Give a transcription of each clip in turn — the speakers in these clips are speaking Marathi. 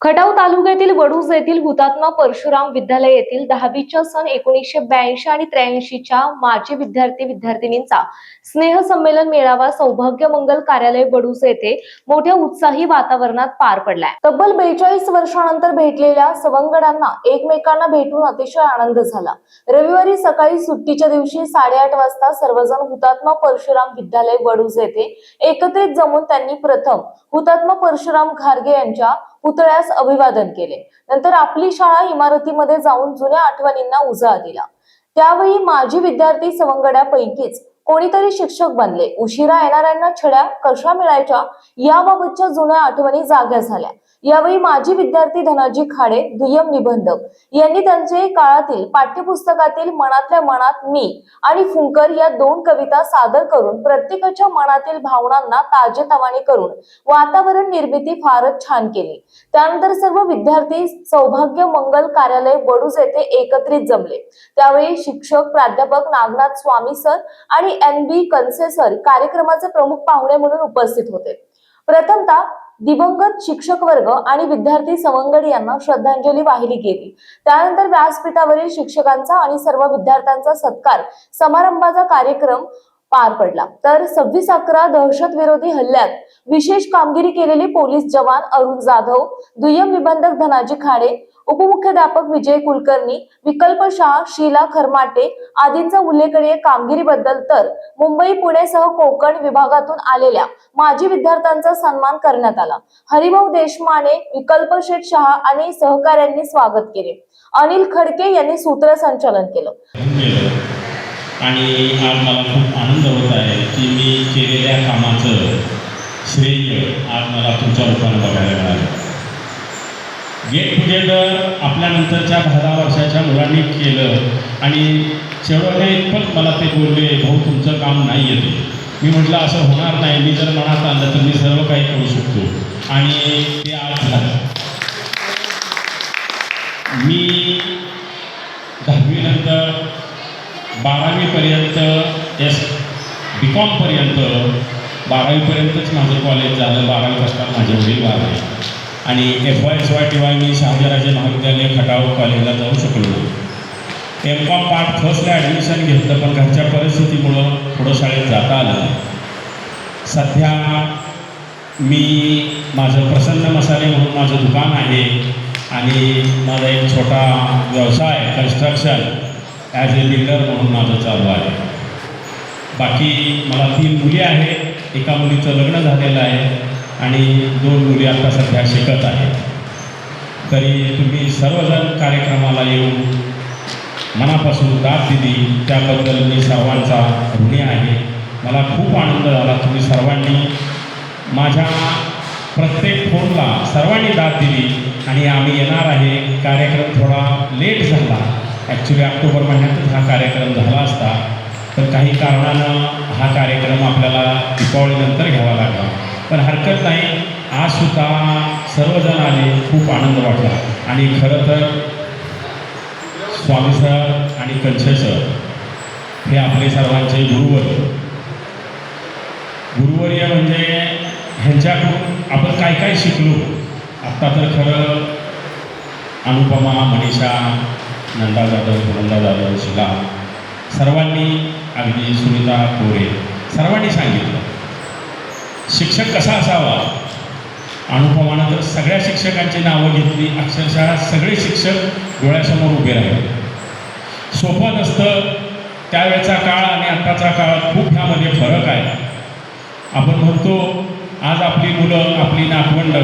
Khatav तालुक्यातील वडूज येथील हुतात्मा परशुराम विद्यालय येथील दहावीच्या सन एकोणीसशे ब्याऐंशी आणि त्र्याऐंशीच्या माजी विद्यार्थी विद्यार्थिनींचा स्नेह संमेलन मेळावा सौभाग्य मंगल कार्यालय वडूज येथे मोठ्या उत्साही वातावरणात पार पडलाय. तब्बल बेचाळीस वर्षानंतर भेटलेल्या सवंगडांना एकमेकांना भेटून अतिशय आनंद झाला. रविवारी सकाळी सुट्टीच्या दिवशी साडेआठ वाजता सर्वजण हुतात्मा परशुराम विद्यालय वडूज येथे एकत्रित जमून त्यांनी प्रथम हुतात्मा परशुराम घारगे यांच्या पुतळ्यास अभिवादन केले. नंतर आपली शाळा इमारतीमध्ये जाऊन जुन्या आठवणींना उजाळा दिला. त्यावेळी माजी विद्यार्थी सवंगड्यापैकीच कोणीतरी शिक्षक बनले. उशिरा येणाऱ्यांना छड्या कशा मिळायच्या याबाबतच्या जुन्या आठवणी जाग्या झाल्या. यावेळी माजी विद्यार्थी धनाजी खाडे दुय्यम निबंधक. यांनी त्यांचे काळातील पाठ्यपुस्तकातील मनातल्या मनात मी आणि फुंकर या दोन कविता सादर करून प्रत्येकाच्या मनातील भावनांना ताजेतवाने करून वातावरण निर्मिती फारच छान केली. त्यानंतर सर्व विद्यार्थी सौभाग्य मंगल कार्यालय बडूज येथे एकत्रित जमले. त्यावेळी शिक्षक प्राध्यापक नागनाथ स्वामी सर आणि एन बी कनसे सर कार्यक्रमाचे प्रमुख पाहुणे म्हणून उपस्थित होते. प्रथमतः दिवंगत शिक्षक वर्ग आणि विद्यार्थी सवंगडी यांना श्रद्धांजली वाहिली गेली. त्यानंतर व्यासपीठावरील शिक्षकांचा आणि सर्व विद्यार्थ्यांचा सत्कार समारंभाचा कार्यक्रम पार पडला. तर सव्वीस अकरा दहशत विरोधी हल्ल्यात विशेष कामगिरी केलेले पोलीस जवान अरुण जाधव दुय्यम निबंधक धनाजी खाडे उपमुख्याध्यापक विजय कुलकर्णी विकल्प शाह शीला खरमाटे आदींचा उल्लेखनीय कामगिरीबद्दल तर मुंबई पुणेसह कोकण विभागातून आलेल्या माजी विद्यार्थ्यांचा सन्मान करण्यात आला. हरिभाऊ देशमाने विकल्प शेठ शहा आणि सहकाऱ्यांनी स्वागत केले. अनिल खडके यांनी सूत्रसंचालन केलं. केलं आणि आज मला खूप आनंद होत आहे की मी केलेल्या कामाचं श्रेय आज मला तुमच्या रूपाने बघायला मिळालं. गेट टुगेदर आपल्यानंतरच्या दहा दहा वर्षाच्या मुलांनी केलं. आणि शेवटच्या पण मला ते बोलले भाऊ तुमचं काम नाही येते मी म्हटलं असं होणार नाही. मी जर मनात आणलं तर मी सर्व काही करू शकतो. आणि ते आज झालं. मी दहावीनंतर बारावीपर्यंत एस बी कॉमपर्यंत बारावीपर्यंतच माझं कॉलेज झालं. बारावी असताना माझे वडील वारले. आणि F Y S Y T Y मी शहाजीराजे महाविद्यालय खटाव कॉलेजला जाऊ शकलो एम कॉम पार्ट फर्स्टला ॲडमिशन घेतलं पण घरच्या परिस्थितीमुळं पुढं शाळेत जाता आलं सध्या मी माझं प्रसन्न मसाले म्हणून माझं दुकान आहे आणि माझा एक छोटा व्यवसाय कन्स्ट्रक्शन ॲज ए बिल्डर म्हणून माझं चालू आहे. बाकी मला तीन मुली आहेत एका मुलीचं लग्न झालेलं आहे. आणि दोन मुली आता सध्या शिकत आहेत. तरी तुम्ही सर्वजण कार्यक्रमाला येऊन मनापासून दाद दिली. त्याबद्दल मी सर्वांचा ऋणी आहे. मला खूप आनंद झाला तुम्ही सर्वांनी माझ्या प्रत्येक फोनला सर्वांनी दाद दिली. आणि आम्ही येणार आहे. कार्यक्रम थोडा लेट झाला. ॲक्च्युली ऑक्टोबर महिन्यातच हा कार्यक्रम झाला असता. तर काही कारणानं हा कार्यक्रम आपल्याला दिपावळीनंतर घ्यावा लागला. पण हरकत नाही. आजसुद्धा सर्वजण आले खूप आनंद वाटला. आणि खरं तर स्वामी सर आणि कंचे सर हे आपले सर्वांचे गुरुवर. गुरुवर्य म्हणजे ह्यांच्याकडून आपण काय काय शिकलो? आत्ता तर खरं अनुपमा मनीषा नंदा जाधव सुनंदा जाधव शिला सर्वांनी अगदी सुनीता कोरे सर्वांनी सांगितलं. शिक्षक कसा असावा? अनुभवानं तर सगळ्या शिक्षकांची नावं घेतली. अक्षरशः सगळे शिक्षक डोळ्यासमोर उभे राहिले. सोपं नसतं. त्यावेळचा काळ आणि आत्ताचा काळ खूप ह्यामध्ये फरक आहे. आपण म्हणतो आज आपली मुलं आपली नातवंड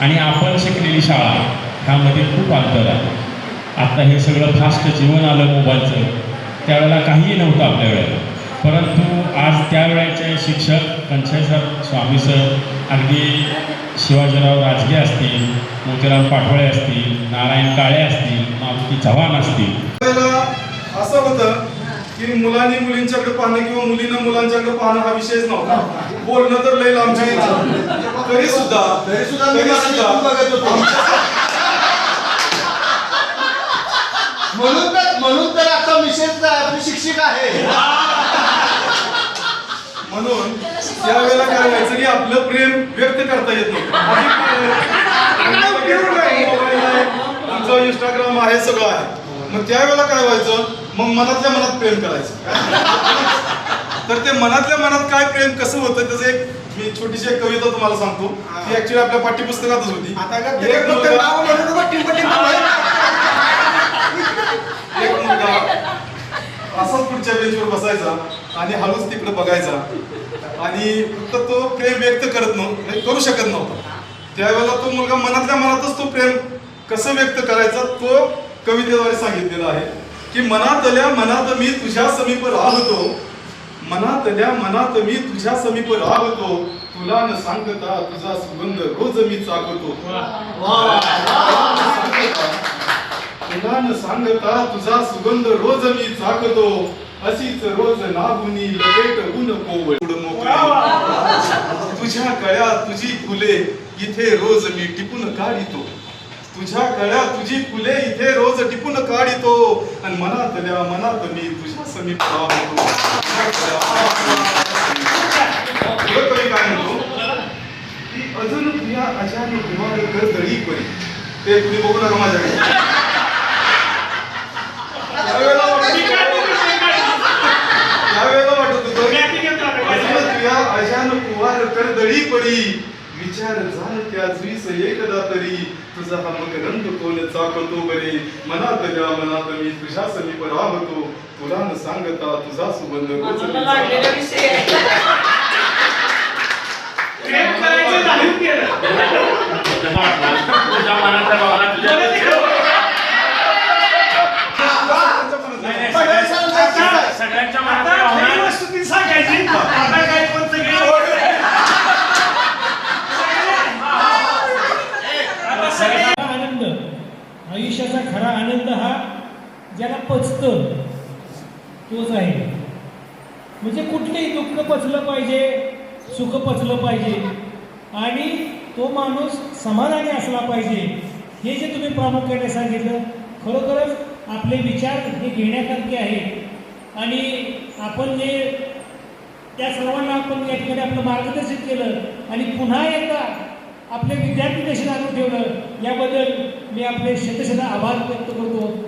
आणि आपण शिकलेली शाळा ह्यामध्ये खूप अंतर आहे. आत्ता हे सगळं फास्ट जीवन आलं मोबाईलचं. त्यावेळेला काहीही नव्हतं आपल्या वेळेला. परंतु आज त्यावेळेचे शिक्षक कंछाय सर स्वामी सर अगदी शिवाजीराव राजगे असतील मोतीराम पाटोळे असतील नारायण काळे असतील मारुती चव्हाण असतील. असं होतं की मुलांनी मुलींच्याकडे पाहणं किंवा मुलीनं मुलांच्याकडे पाहणं हा विषयच नव्हता. बोलणं तर लई लांबच्या तरी सुद्धा तरी सुद्धा बघत होतो. म्हणून तर म्हणून तर आता आपली शिक्षिका आहे. म्हणून त्यावेळेला काय व्हायचं की आपलं प्रेम व्यक्त करता येत नव्हतं तुमचं इंस्टाग्राम आहे सगळं आहे. मग त्यावेळेला काय व्हायचं? मग मनातल्या मनात प्रेम करायचं. तर ते मनातल्या मनात काय प्रेम कसं होतं त्याचं एक मी छोटीशी एक कविता तुम्हाला सांगतो. ती ऍक्च्युली आपल्या पाठ्यपुस्तकातच होती. एक मुलगा असाच पुढच्या बेंचवर बसायचा. आणि हळूच तिकडे बघायचा. आणि फक्त तो प्रेम व्यक्त करत नव्हता करू शकत नव्हता. त्यावेळेला तो मुलगा मनातल्या मनातच तो प्रेम कसं व्यक्त करायचा तो कवितेद्वारे सांगितलेला आहे की मनातल्या मनात मी तुझ्या समीप राहतो. मनातल्या मनात मी तुझ्या समीप राहतो. तुला न सांगता तुझा सुगंध रोज मी चाकवतो तुला न सांगता तुझा सुगंध रोज मी चाकतो अशीच रोज नागुनी लपेट ऊन कोवळ. तुझ्या कळ्या तुझी फुले इथे रोज मी टिपून काढितो. तुझ्या कळ्या तुझी फुले इथे रोज टिपून काढितो. आणि मनातल्या मनात मी तुझ्या समीप राहतो. कवी काय म्हणतो? की अजून तुझ्या अचानक कुमार कर परी. ते तुम्ही बघू नका माझ्याकडे त्यावेळेला वाटत त्यावेळेला वाटत होतं अजून तुझ्या अजान कुवार दळी पडी विचार झाल त्या जुईस एकदा तरी. तुझा हा मकरंद कोण चाकतो बरे. मनातल्या मनात मी तुझ्या समीप राहतो तुला न सांगता तुझा सुगंध रोज मी चाकतो. तुझ्या मनातल्या भावना तुझ्या नाही, नाही, सगळ्या- सगळ्यांच्या मनातल्या भावना खरा आनंद आयुष्याचा खरा आनंद हा ज्याला पचतं तोच आहे म्हणजे कुठलेही दुःख पचलं पाहिजे सुख पचलं पाहिजे. आणि तो माणूस समाधानी असला पाहिजे. हे जे तुम्ही प्रामुख्याने सांगितलं खरोखरच आपले विचार हे घेण्यासारखे आहेत. आणि आपण जे त्या सर्वांना आपण या ठिकाणी आपलं मार्गदर्शित केलं आणि पुन्हा एकदा आपले विद्यार्थी कसे आणून ठेवलं याबद्दल मी आपले शतशत आभार व्यक्त करतो.